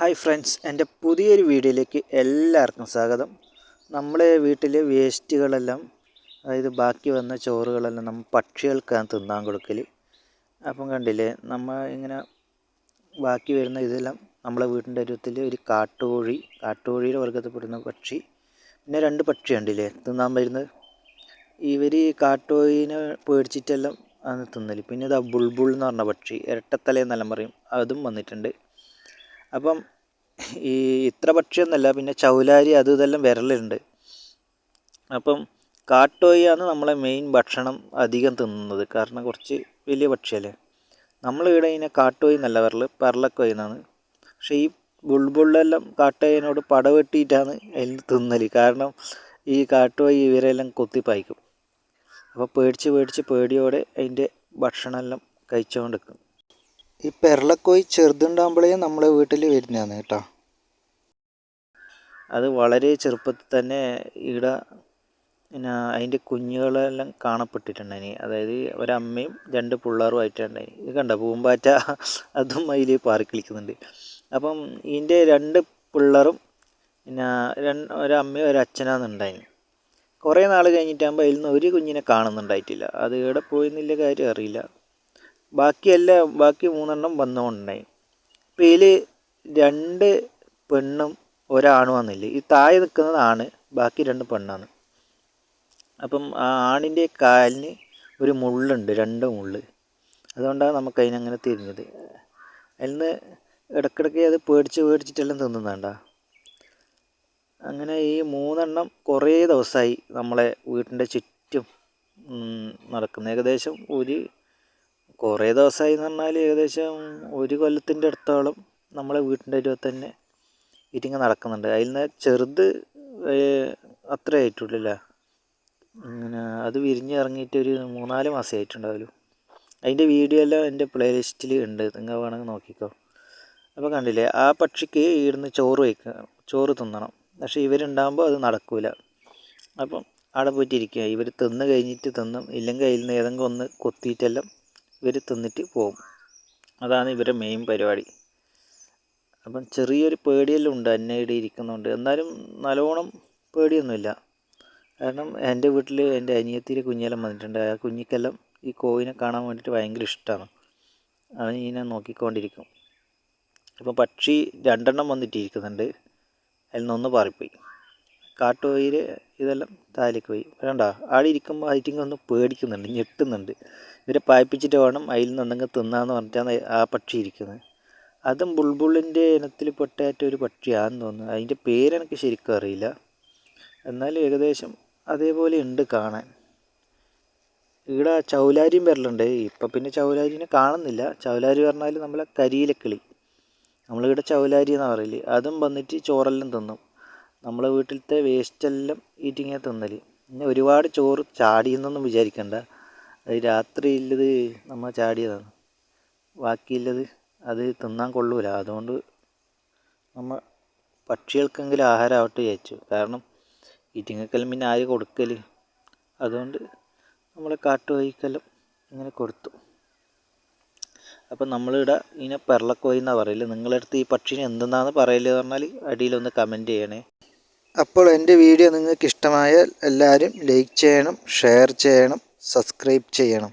Hi friends എന്റെ പുതിയൊരു വീഡിയോയിലേക്ക് എല്ലാവർക്കും സ്വാഗതം. നമ്മളെ വീട്ടിലെ വേസ്റ്റുകളെല്ലാം അതായത് ബാക്കി വന്ന ചോറുകളെല്ലാം നമ്മൾ പക്ഷികൾക്കാണ് തിന്നാൻ കൊടുക്കൽ അപ്പം കണ്ടില്ലേ നമ്മൾ ഇങ്ങനെ ബാക്കി വരുന്ന ഇതെല്ലാം നമ്മളെ വീടിന്റെ അരുവത്തിൽ ഒരു കാട്ടുകോഴി കാട്ടുകോഴിയുടെ വർഗത്തിൽപ്പെടുന്ന പക്ഷി പിന്നെ രണ്ട് പക്ഷി കണ്ടില്ലേ തിന്നാൻ വരുന്നത്. ഇവർ ഈ കാട്ടുകോഴീനെ പേടിച്ചിട്ടെല്ലാം അന്ന് തിന്നൽ പിന്നെ ഇതാ ബുൾബുൾ എന്ന് പറഞ്ഞ പക്ഷി ഇരട്ടത്തലയെന്നെല്ലാം പറയും അതും വന്നിട്ടുണ്ട്. അപ്പം ഈ ഇത്ര പക്ഷിയൊന്നുമല്ല പിന്നെ ചൗലാരി അതും ഇതെല്ലാം വിരലുണ്ട് അപ്പം കാട്ടോയാണ് നമ്മളെ മെയിൻ ഭക്ഷണം അധികം തിന്നുന്നത്. കാരണം കുറച്ച് വലിയ പക്ഷിയല്ലേ. നമ്മൾ ഇവിടെ ഇതിനെ കാട്ടോയി എന്നല്ല വിരൽ പെർലക്കോയി എന്നാണ് പക്ഷേ ഈ ബുൾബുള്ളെല്ലാം കാട്ടോയിനോട് പടവെട്ടിയിട്ടാണ് അതിൽ തിന്നൽ കാരണം ഈ കാട്ടുപോയി ഇവരെല്ലാം കൊത്തിപ്പായിക്കും. അപ്പോൾ പേടിച്ച് പേടിച്ച് പേടിയോടെ അതിന്റെ ഭക്ഷണമെല്ലാം കഴിച്ചുകൊണ്ടിരിക്കും. ഈ പെരളക്കോയി ചെറുതുണ്ടാകുമ്പോഴേ നമ്മളെ വീട്ടിൽ വരുന്നതാണ് കേട്ടോ. അത് വളരെ ചെറുപ്പത്തിൽ തന്നെ ഇവിടെ പിന്നെ അതിന്റെ കുഞ്ഞുകളെല്ലാം കാണപ്പെട്ടിട്ടുണ്ടായി അതായത് ഒരമ്മയും രണ്ട് പിള്ളേറുമായിട്ടുണ്ടായി ഇത് കണ്ട? പൂമ്പാറ്റ അതും അതിൽ പാറി കളിക്കുന്നുണ്ട് അപ്പം ഇതിന്റെ രണ്ട് പിള്ളേറും പിന്നെ രണ്ട് ഒരമ്മയും ഒരച്ഛനാണ് ഉണ്ടായിന്. കുറേ നാൾ കഴിഞ്ഞിട്ടാകുമ്പോൾ അതിൽ നിന്ന് ഒരു കുഞ്ഞിനെ കാണുന്നുണ്ടായിട്ടില്ല. അത് എവിടെ പോയെന്നില്ല കാര്യം അറിയില്ല. ബാക്കിയെല്ലാം ബാക്കി മൂന്നെണ്ണം വന്നുകൊണ്ടുണ്ടായി അപ്പം ഇതിൽ രണ്ട് പെണ്ണും ഒരാണും വന്നില്ല? ഈ താഴെ നിൽക്കുന്നത് ആണ് ബാക്കി രണ്ട് പെണ്ണാണ്. അപ്പം ആ ആണിന്റെ കാലിന് ഒരു മുള്ളുണ്ട് രണ്ട് മുള്ള്. അതുകൊണ്ടാണ് നമുക്ക് അതിനങ്ങനെ തിരിഞ്ഞത്. അതിൽ നിന്ന് ഇടയ്ക്കിടയ്ക്ക് അത് പേടിച്ച് പേടിച്ചിട്ടെല്ലാം തിന്നുന്നുണ്ട അങ്ങനെ ഈ മൂന്നെണ്ണം കുറേ ദിവസമായി നമ്മളെ വീട്ടിന്റെ ചുറ്റും നടക്കുന്നത് ഏകദേശം ഒരു കുറേ ദിവസമായി എന്ന് പറഞ്ഞാൽ ഏകദേശം ഒരു കൊല്ലത്തിന്റെ അടുത്തോളം നമ്മളെ വീട്ടിന്റെ അരുവത്ത് തന്നെ ഇരിങ്ങ നടക്കുന്നുണ്ട്. അതിൽ നിന്ന് ചെറുത് അത്ര ആയിട്ടുള്ളൂ അങ്ങനെ അത് വിരിഞ്ഞ് ഇറങ്ങിയിട്ട് ഒരു മൂന്നാൽ മാസം ആയിട്ടുണ്ടാവുമല്ലോ അതിന്റെ വീഡിയോ എല്ലാം എന്റെ പ്ലേലിസ്റ്റിൽ ഉണ്ട്. നിങ്ങൾ വേണമെങ്കിൽ നോക്കിക്കോ. അപ്പോൾ കണ്ടില്ലേ ആ പക്ഷിക്ക് ഇവിടുന്ന് ചോറ് വയ്ക്കുക ചോറ് തിന്നണം. പക്ഷേ ഇവരുണ്ടാകുമ്പോൾ അത് നടക്കില്ല അപ്പം അവിടെ പോയിട്ടിരിക്കുക ഇവർ തിന്ന് കഴിഞ്ഞിട്ട് തിന്നും. ഇല്ലെങ്കിൽ അതിൽ നിന്ന് ഏതെങ്കിലും ഒന്ന് കൊത്തിയിട്ടെല്ലാം ഇവർ തിന്നിട്ട് പോകും അതാണ് ഇവരുടെ മെയിൻ പരിപാടി. അപ്പം ചെറിയൊരു പേടിയെല്ലാം ഉണ്ട് എന്നെ ഇവിടെ ഇരിക്കുന്നുണ്ട്. എന്നാലും നല്ലോണം പേടിയൊന്നുമില്ല. കാരണം എന്റെ വീട്ടിൽ എന്റെ അനിയത്തിയുടെ കുഞ്ഞെല്ലാം വന്നിട്ടുണ്ട്. ആ കുഞ്ഞിക്കെല്ലാം ഈ കോഴിനെ കാണാൻ വേണ്ടിയിട്ട് ഭയങ്കര ഇഷ്ടമാണ് അവൻ ഇതിനെ നോക്കിക്കൊണ്ടിരിക്കും. അപ്പോൾ പക്ഷി രണ്ടെണ്ണം വന്നിട്ടിരിക്കുന്നുണ്ട്. അതിൽ നിന്നൊന്ന് പാറിപ്പോയി കാട്ടുകോയിൽ ഇതെല്ലാം താലേക്ക് പോയി. വേണ്ട ആടി ഇരിക്കുമ്പോൾ അതിറ്റിങ്ങ ഒന്ന് പേടിക്കുന്നുണ്ട് ഞെട്ടുന്നുണ്ട്. ഇവരെ പായിപ്പിച്ചിട്ട് വേണം അതിൽ നിന്ന് എന്തെങ്കിലും തിന്നാന്ന് പറഞ്ഞിട്ടാണ് ആ പക്ഷി ഇരിക്കുന്നത് അതും ബുൾബുളിന്റെ ഇനത്തിൽ പെട്ടേറ്റ ഒരു പക്ഷിയാണെന്ന് തോന്നുന്നു. അതിന്റെ പേരെനിക്ക് ശരിക്കും അറിയില്ല. എന്നാലും ഏകദേശം അതേപോലെ ഉണ്ട് കാണാൻ. ഇവിടെ ചൗലാരിയും വരലുണ്ട്. ഇപ്പം പിന്നെ ചൗലാരിനെ കാണുന്നില്ല. ചൗലാരി പറഞ്ഞാൽ നമ്മളെ കരിയിലക്കിളി നമ്മളിവിടെ ചൗലാരി എന്നാണ് പറയൽ. അതും വന്നിട്ട് ചോറെല്ലാം തിന്നും. നമ്മളെ വീട്ടിലത്തെ വേസ്റ്റെല്ലാം ഈറ്റിങ്ങ തിന്നൽ പിന്നെ ഒരുപാട് ചോറ് ചാടിയെന്നൊന്നും വിചാരിക്കണ്ട. അത് രാത്രിയില്ലത് നമ്മൾ ചാടിയതാണ്. ബാക്കിയുള്ളത് അത് തിന്നാൻ കൊള്ളൂല. അതുകൊണ്ട് നമ്മൾ പക്ഷികൾക്കെങ്കിലും ആഹാരമാവട്ടെ വിചാരിച്ചു. കാരണം ഈറ്റിങ്ങക്കെല്ലാം പിന്നെ ആര് കൊടുക്കൽ അതുകൊണ്ട് നമ്മൾ കാട്ടുകോഴിക്കെല്ലാം ഇങ്ങനെ കൊടുത്തു. അപ്പം നമ്മളിവിടെ ഇതിനെ പെരളക്കോയി എന്നാണ് പറയൽ? നിങ്ങളുടെ അടുത്ത് ഈ പക്ഷിനെ എന്തെന്നാന്ന് പറയൽ പറഞ്ഞാൽ അടിയിലൊന്ന് കമന്റ് ചെയ്യണേ. അപ്പോൾ എന്റെ വീഡിയോ നിങ്ങൾക്ക് ഇഷ്ടമായാൽ എല്ലാവരും ലൈക്ക് ചെയ്യണം ഷെയർ ചെയ്യണം സബ്സ്ക്രൈബ് ചെയ്യണം.